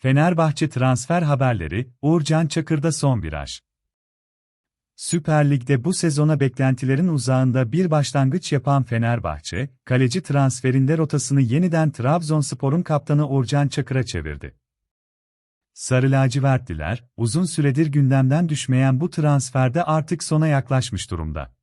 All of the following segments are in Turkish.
Fenerbahçe transfer haberleri, Uğurcan Çakır'da son viraj. Süper Lig'de bu sezona beklentilerin uzağında bir başlangıç yapan Fenerbahçe, kaleci transferinde rotasını yeniden Trabzonspor'un kaptanı Uğurcan Çakır'a çevirdi. Sarı lacivertliler, uzun süredir gündemden düşmeyen bu transferde artık sona yaklaşmış durumda.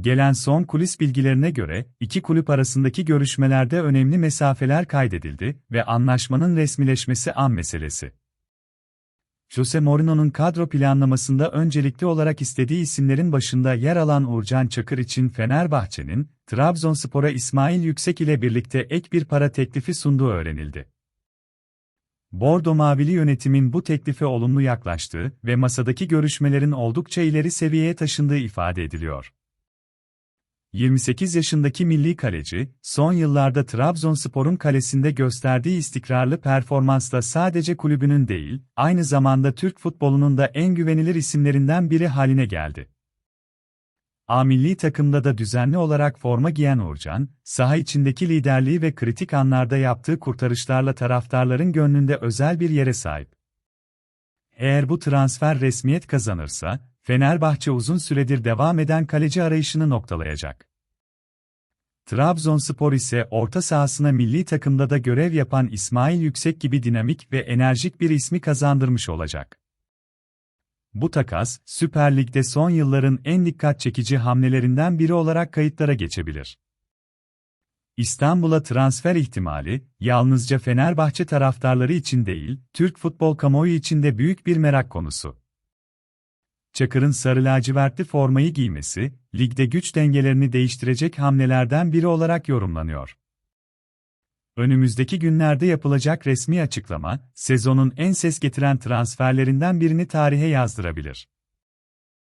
Gelen son kulis bilgilerine göre, iki kulüp arasındaki görüşmelerde önemli mesafeler kaydedildi ve anlaşmanın resmileşmesi an meselesi. Jose Mourinho'nun kadro planlamasında öncelikli olarak istediği isimlerin başında yer alan Uğurcan Çakır için Fenerbahçe'nin, Trabzonspor'a İsmail Yüksek ile birlikte ek bir para teklifi sunduğu öğrenildi. Bordo Mavili yönetimin bu teklife olumlu yaklaştığı ve masadaki görüşmelerin oldukça ileri seviyeye taşındığı ifade ediliyor. 28 yaşındaki milli kaleci, son yıllarda Trabzonspor'un kalesinde gösterdiği istikrarlı performansla sadece kulübünün değil, aynı zamanda Türk futbolunun da en güvenilir isimlerinden biri haline geldi. A milli takımda da düzenli olarak forma giyen Uğurcan, saha içindeki liderliği ve kritik anlarda yaptığı kurtarışlarla taraftarların gönlünde özel bir yere sahip. Eğer bu transfer resmiyet kazanırsa, Fenerbahçe uzun süredir devam eden kaleci arayışını noktalayacak. Trabzonspor ise orta sahasına milli takımda da görev yapan İsmail Yüksek gibi dinamik ve enerjik bir ismi kazandırmış olacak. Bu takas, Süper Lig'de son yılların en dikkat çekici hamlelerinden biri olarak kayıtlara geçebilir. İstanbul'a transfer ihtimali, yalnızca Fenerbahçe taraftarları için değil, Türk futbol kamuoyu için de büyük bir merak konusu. Çakır'ın sarı lacivertli formayı giymesi, ligde güç dengelerini değiştirecek hamlelerden biri olarak yorumlanıyor. Önümüzdeki günlerde yapılacak resmi açıklama, sezonun en ses getiren transferlerinden birini tarihe yazdırabilir.